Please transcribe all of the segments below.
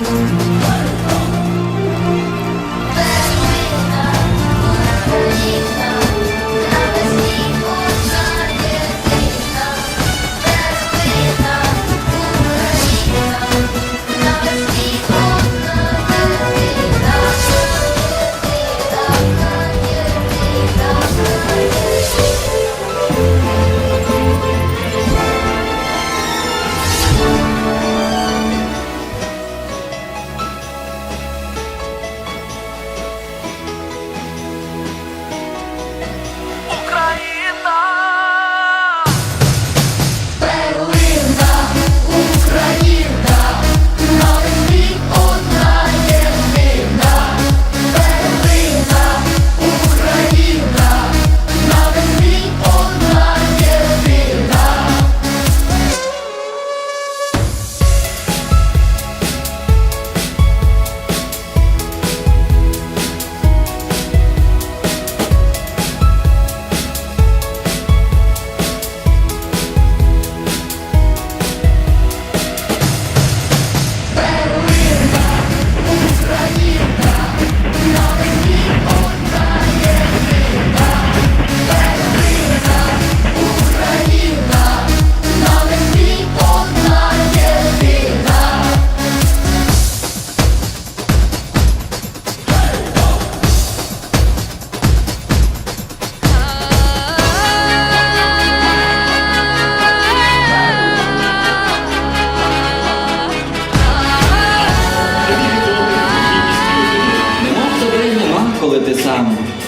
Bye.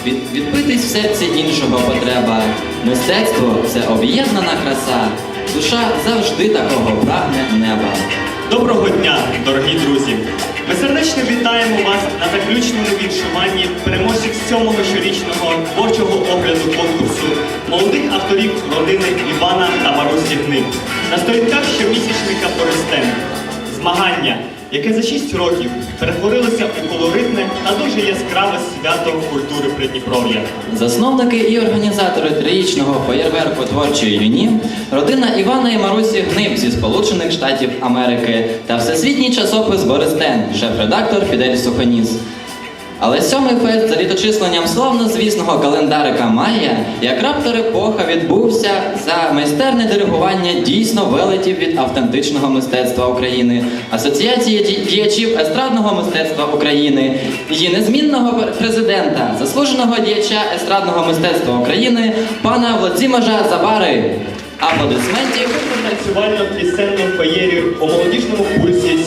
Від, відбитись в серці іншого потреба. Мистецтво це об'єднана краса. Душа завжди такого прагне неба. Доброго дня, дорогі друзі! Ми сердечно вітаємо вас на заключному віншуванні переможців сьомого щорічного творчого огляду конкурсу молодих авторів родини Івана та Марусі Гнив на сторінках щомісячника Форестен. Змагання, яке за 6 років перетворилося у колоритне та дуже яскраве свято культури Придніпров'я. Засновники і організатори трирічного феєрверку творчої юні, родина Івана і Марусі Гнив зі Сполучених Штатів Америки та всесвітній часопис Борис Ден, шеф-редактор Фідель Сухоніс. Але сьомий фест за літочисленням славнозвісного календарика Майя, як раптор епоха відбувся за майстерне диригування дійсно велетів від автентичного мистецтва України, Асоціації діячів естрадного мистецтва України, її незмінного президента, заслуженого діяча естрадного мистецтва України, пана Владимира Забари. Аплодисментів танцювально-пісенну феєрію у молодіжному пульсі